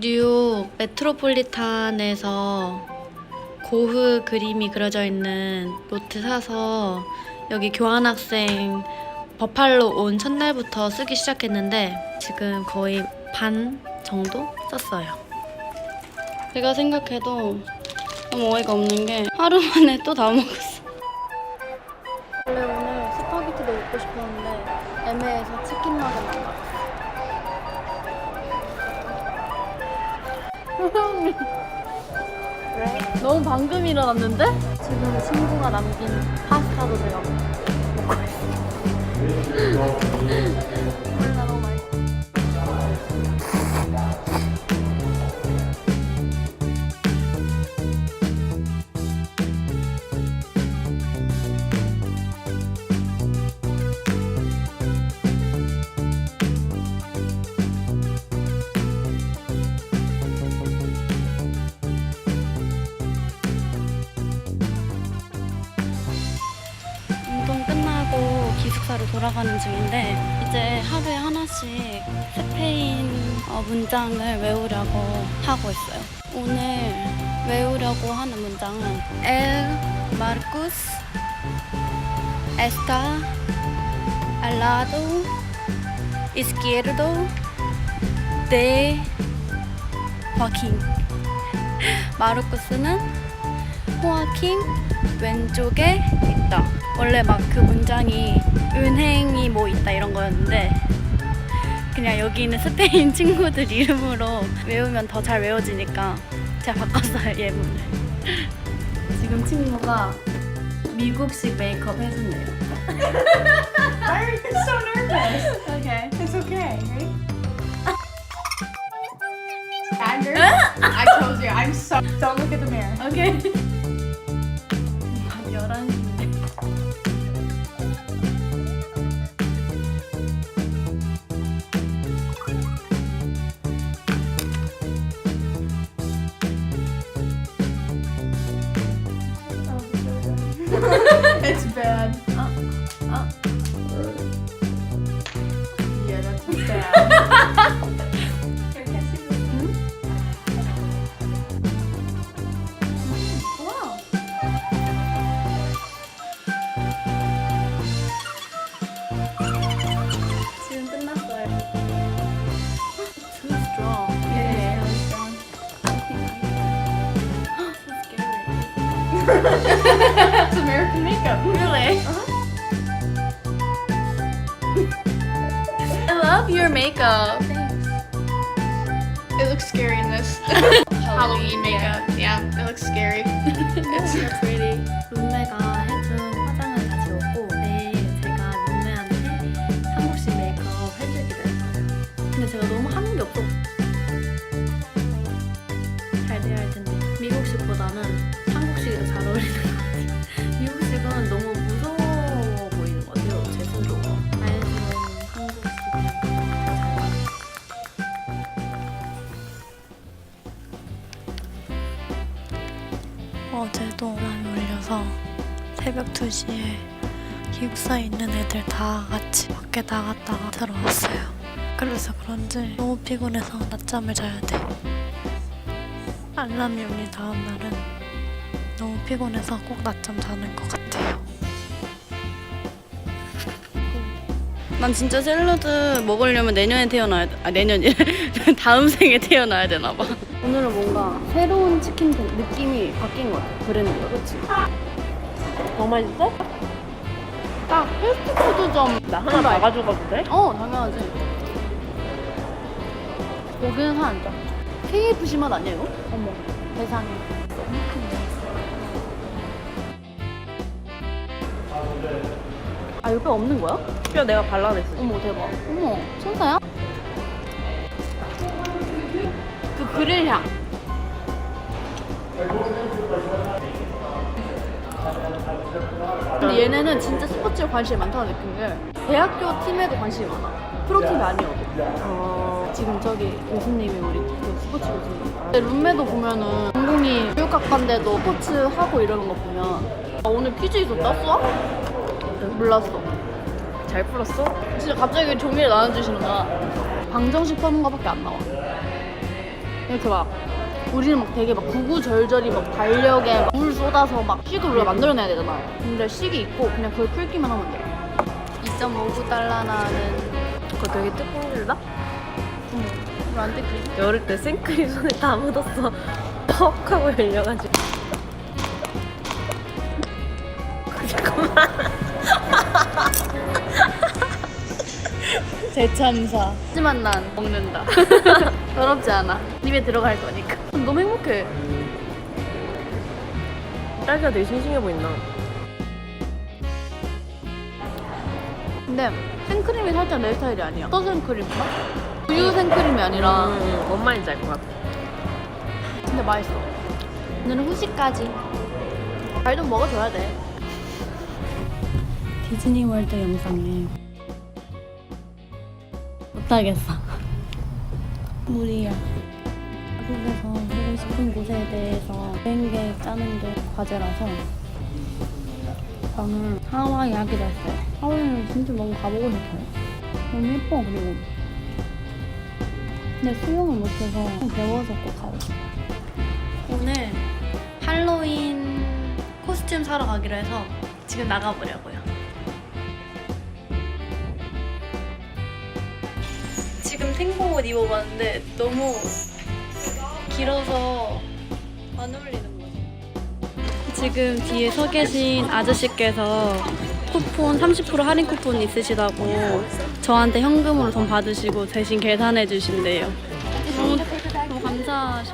뉴욕 메트로폴리탄에서 고흐 그림이 그려져 있는 노트 사서 여기 교환학생 버팔로 온 첫날부터 쓰기 시작했는데 지금 거의 반 정도 썼어요. 제가 생각해도 너무 어이가 없는 게 하루 만에 또 다 먹었어. 원래 오늘 스파게티도 먹고 싶었는데 애매해서 치킨 나게만 먹었어. 그래? 너무 방금 일어났는데? 지금 친구가 남긴 파스타도 제가 먹고 있어. 몰 돌아가는 중인데 이제 하루에 하나씩 스페인 어, 문장을 외우려고 하고 있어요. 오늘 외우려고 하는 문장은 El Marcus está al lado izquierdo de Joaquín. 마르쿠스는 호아킨 왼쪽에 있다. 원래 막 그 문장이 은행이 뭐 있다 이런 거였는데 그냥 여기 있는 스페인 친구들 이름으로 외우면 더 잘 외워지니까 제가 바꿨어요 예문을. 지금 친구가 미국식 메이크업 해준대요. I'm so nervous. Okay. It's okay. Ready? Andrew, I told you, I'm so. Don't look at the mirror. Okay. it's bad. It's American makeup. Really? I love your makeup. It looks scary in this Halloween makeup. Yeah, it looks scary. It's so pretty. 룸메가 해준 화장을 다 지웠고 내일 제가 룸메한테 한국식 메이크업 해주기로 했어요. 근데 제가 너무 하는 게 없어. 새벽 2시에 기숙사에 있는 애들 다 같이 밖에 나갔다가 들어왔어요. 그래서 그런지 너무 피곤해서 낮잠을 자야 돼. 알람이 울린 다음 날은 너무 피곤해서 꼭 낮잠 자는 것 같아요. 난 진짜 샐러드 먹으려면 내년에 태어나야 돼. 아 내년이 다음 생에 태어나야 되나 봐. 오늘은 뭔가 새로운 치킨 된 느낌이 바뀐 것 같아. 브랜드가 그렇지? 정말 맛있어? 딱 패스트푸드점 나 하나 더 가져가도 돼? 어 당연하지. 고기는 하나 줘. KFC 맛 아니야 이거? 어머 세상에. 너무 큰데. 아 옆에 없는 거야? 뼈 내가 발라냈어. 어머 대박. 어머 천사야? 그 그릴 향. 근데 얘네는 진짜 스포츠에 관심이 많다는 느낀 게 대학교 팀에도 관심이 많아. 프로팀이 아니어도. 어, 지금 저기 교수님이 우리 그 스포츠 교수님. 근데 룸메도 보면은 전공이 교육학과인데도 스포츠 하고 이러는 거 보면 아, 오늘 퀴즈 있었다? 수학? 몰랐어. 잘 풀었어? 진짜 갑자기 종이를 나눠주시는 거야. 방정식 푸는 거밖에 안 나와. 이렇게 막 우리는 막 되게 막 구구절절히 막 달력에 막 물 쏟아서 막 식을 우리가 만들어내야 되잖아. 근데 식이 있고 그냥 그걸 풀기만 하면 돼. 2.59달러나는 그거 되게 들다? 왜안 뜯기지? 열을 때 생크림 손에 다 묻었어. 퍽 하고 열려가지고. 잠깐만. 대참사. 하지만 난 먹는다. 더럽지 않아. 입에 들어갈 거니까. 너무 행복해. 딸기가 되게 싱싱해 보인다. 근데 생크림이 살짝 내 스타일이 아니야. 어떤 생크림인가? 우유 생크림이 아니라 음, 뭔 말인지 알 것 같아. 근데 맛있어. 오늘은 후식까지. 잘 좀 먹어줘야 돼. 디즈니 월드 영상에 못하겠어. 무리야. 한국에서 보고 싶은 곳에 대해서 여행 계획 짜는 게 과제라서 저는 하와이 하기로 했어요. 하와이는 진짜 너무 가보고 싶어요. 너무 예뻐 그리고 근데 수영을 못해서 배워서 꼭 가고 싶어요. 오늘 할로윈 코스튬 사러 가기로 해서 지금 나가보려고요. 지금 탱고 옷 입어봤는데 너무 길어서 안 어울리는 거죠. 지금 뒤에 서 계신 아저씨께서 쿠폰 30% 할인 쿠폰 있으시다고 저한테 현금으로 돈 받으시고 대신 계산해 주신대요. 너무, 너무 감사하셔.